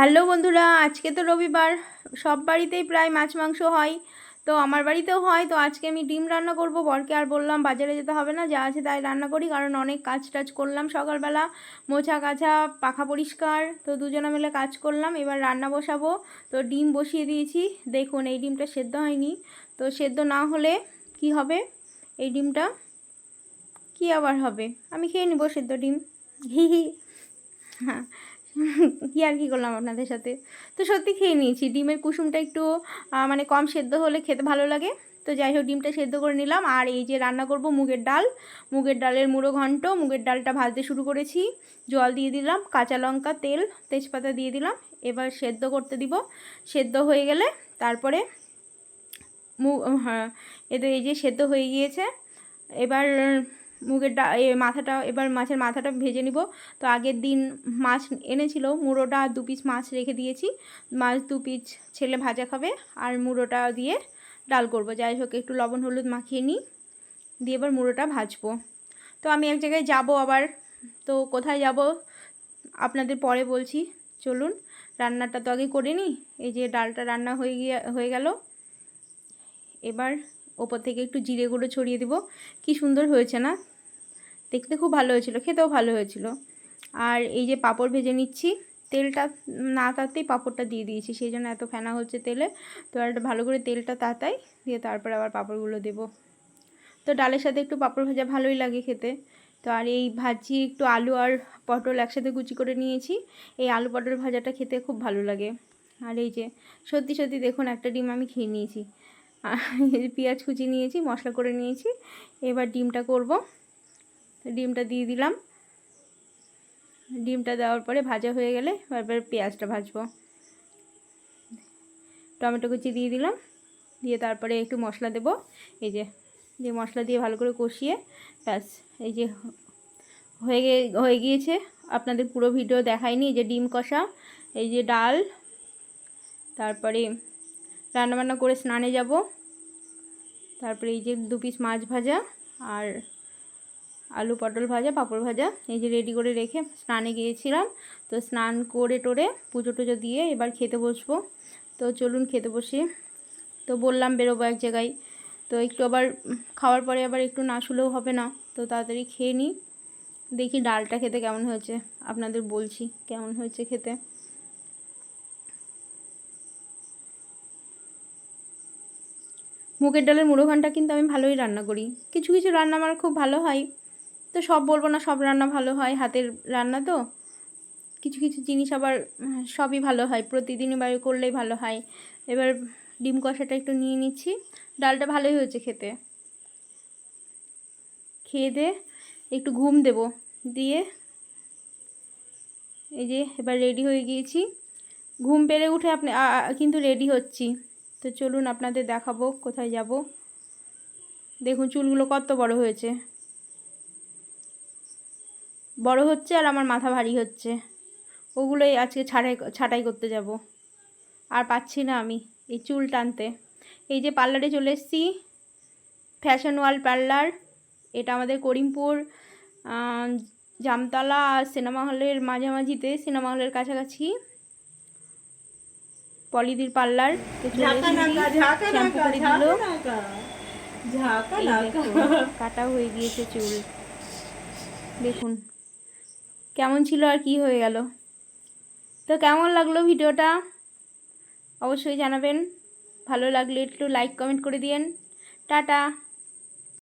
Hello বন্ধুরা, আজকে তো রবিবার, সব বাড়িতেই প্রায় মাছ মাংস হয়, তো আমার বাড়িতেও হয়, তো আজকে আমি ডিম রান্না করব, বরকে আর বললাম বাজারে যেতে হবে না, যা আছে তাই রান্না করি, কারণ অনেক কাজ টাজ করলাম সকালবেলা, মোছা কাছা পাখা পরিষ্কার, তো দুজনে মিলে কাজ করলাম, এবার রান্না বসাবো, তো ডিম বসিয়ে দিয়েছি, দেখুন এই ডিমটা সেদ্ধ হয়নি, তো সেদ্ধ না হলে কি হবে, এই ডিমটা কি আবার হবে, আমি খেয়ে নিব সেদ্ধ ডিম, হি হি হ্যাঁ কি আর কি করলাম আপনাদের সাথে? তো সত্যি খেয়ে নিয়েছি। ডিমের কুসুমটা একটু মানে কম সেদ্ধ হলে খেতে ভালো লাগে। তো যাই হোক, ডিমটা সেদ্ধ করে নিলাম। আর এই যে রান্না করব মুগের ডাল। মুগের ডালের মুড়ো ঘন্ট, মুগের ডালটা ভাজতে শুরু করেছি। জল দিয়ে দিলাম, কাঁচা লঙ্কা, তেল, তেজপাতা দিয়ে দিলাম। এবার সেদ্ধ করতে দিব। সেদ্ধ হয়ে গেলে তারপরে মু হ্যাঁ এতে এই যে সেদ্ধ হয়ে গিয়েছে। এবার মুগের ডা মাথাটা, এবার মাছের মাথাটা ভেজে নিব। তো আগের দিন মাছ এনেছিল, মুড়োটা দু পিস মাছ রেখে দিয়েছি। মাছ দু পিস ছেলে ভাজা খাবে, আর মুড়োটা দিয়ে ডাল করব। যাই হোক, একটু লবণ, হলুদ মাখিয়ে নিই, দিয়ে এবার মুড়োটা ভাজবো। তো আমি এক জায়গায় যাব আবার। তো কোথায় যাব? আপনাদের পরে বলছি। চলুন, রান্নাটা তো আগে করে নিই। এই যে ডালটা রান্না হয়ে গিয়ে হয়ে গেল। এবার ওপর থেকে একটু জিরে গুঁড়ো ছড়িয়ে দিব। কি সুন্দর হয়েছে না? দেখতে খুব ভালো হয়েছিল, খেতেও ভালো হয়েছিল। আর এই যে পাঁপড় ভেজে নিচ্ছি, তেলটা না তাতেই পাঁপড়টা দিয়ে দিয়েছি, সেই জন্য এত ফেনা হচ্ছে তেলে। তো আর ভালো করে তেলটা তাতাই দিয়ে তারপরে আবার পাঁপড়গুলো দেবো। তো ডালের সাথে একটু পাঁপড় ভাজা ভালোই লাগে খেতে। তো আর এই ভাজি একটু আলু আর পটল একসাথে কুচি করে নিয়েছি, এই আলু পটল ভাজাটা খেতে খুব ভালো লাগে। আর এই যে সত্যি সত্যি দেখুন, একটা ডিম আমি খেয়ে নিয়েছি। পেঁয়াজ কুচি নিয়েছি, মশলা করে নিয়েছি। এবার ডিমটা করব। ডিমটা দিয়ে দিলাম। ডিমটা দেওয়ার পরে ভাজা হয়ে গেলে এবার পেঁয়াজটা ভাজবো। টমেটো কুচি দিয়ে দিলাম। দিয়ে তারপরে একটু মশলা দেব। এই যে, দিয়ে মশলা দিয়ে ভালো করে কষিয়ে, ব্যাস, এই যে হয়ে হয়ে গিয়েছে। আপনাদের পুরো ভিডিও দেখায়নি এই যে ডিম কষা, এই যে ডাল, তারপরে রান্নাবান্না করে স্নানে যাব। তারপরে এই যে দু পিস মাছ ভাজা আর আলু পটল ভাজা, পাঁপড় ভাজা, এই যে রেডি করে রেখে স্নানে গিয়েছিলাম। তো স্নান করে টোরে পুজো টুজো দিয়ে এবার খেতে বসবো। তো চলুন খেতে বসি। তো বললাম বেরোবো এক জায়গায়। তো একটু আবার খাওয়ার পরে আবার একটু না শুলেও হবে না। তো তাড়াতাড়ি খেয়ে নিই। দেখি ডালটা খেতে কেমন হয়েছে। আপনাদের বলছি কেমন হয়েছে খেতে। মুগের ডালের মুড়ো ঘণ্টা কিন্তু আমি ভালোই রান্না করি। কিছু কিছু রান্না আমার খুব ভালো হয়। তো সব বলব না সব রান্না ভালো হয়, হাতের রান্না তো। কিছু কিছু জিনিস আবার সবই ভালো হয়, প্রতিদিনই বাড়ি করলেই ভালো হয়। এবার ডিম কষাটা একটু নিয়ে নিচ্ছি। ডালটা ভালোই হয়েছে খেতে। খেয়ে দিয়ে একটু ঘুম দেব। দিয়ে এই যে এবার রেডি হয়ে গিয়েছি। ঘুম পেরে উঠে আপনি কিন্তু রেডি হচ্ছি। তো চলুন আপনাদের দেখাবো কোথায় যাব। দেখুন, চুলগুলো কত বড় হয়েছে। বড় হচ্ছে আর আমার মাথা ভারী হচ্ছে। ওগুলোই আজকে ছাড়াই, ছাঁটাই করতে যাব। আর পাচ্ছি না আমি এই চুল টানতে। এই যে পার্লারে চলে এসেছি, ফ্যাশন ওয়াল পার্লার। এটা আমাদের করিমপুর জামতলা আর সিনেমা হলের মাঝামাঝিতে, সিনেমা হলের কাছাকাছি। পলিদির পার্লার। শ্যাম্পু করে দিল। কাটা হয়ে গিয়েছে চুল। দেখুন কেমন ছিল আর কি হয়ে গেল। তো কেমন লাগল ভিডিওটা? অবশ্যই জানাবেন। ভালো লাগলে একটু লাইক কমেন্ট করে দিয়েন। টাটা।